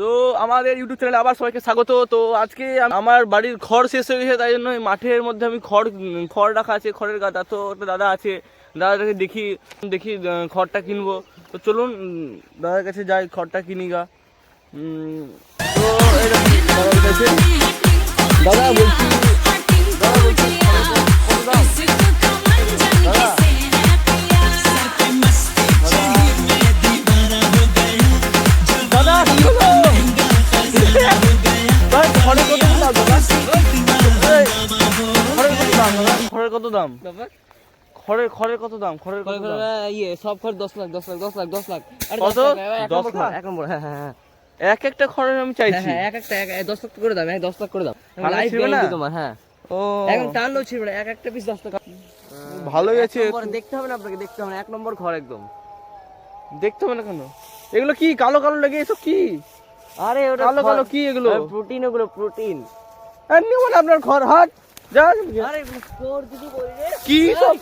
তো আমাদের ইউটিউব চ্যানেলে আবার সবাইকে স্বাগত। তো আজকে আমার বাড়ির খড় শেষ হয়ে গেছে, তাই জন্য মাঠের মধ্যে আমি খড় খড় রাখা আছে, খড়ের গাদা তো একটা দাদা আছে, দাদাটাকে দেখি দেখি খড়টা কিনবো। তো চলুন দাদার কাছে যাই, খড়টা কিনি গা। তো কাছে খড়ের কত দাম? খড়ের কত দাম দাদা? খড়ের কত দাম? খড়ের খড়ের কত দাম? খড়ের কত দাম ইয়ে সব খড় দশ লাখ দশ লাখ দশ লাখ দশ লাখ। কত? দশ লাখ, এক নম্বর লাখ? খড়, এক নম্বর হ্যাঁ হ্যাঁ হ্যাঁ। এক একটা খড়ের আমি চাইছি। হ্যাঁ, এক একটা এক- এক- দশ লাখ করে দাম এক দশ লাখ করে দাম লাইফ গ্যারান্টি তোমার হ্যাঁ। ও। একদম টানলেও ছিড়বে না এক একটা পিস দশ টাকা। ভালোই আছে দেখতে হবে না আপনাকে দেখতে হবে না এক নম্বর খড় একদম। দেখতে হবে না কেন? এগুলো কি কালো কালো লেগে এসব কি? আরে ওটা কালো কালো কি এগুলো? প্রোটিন ওগুলো প্রোটিন নিব না আপনার ঘর হাট। কি সব?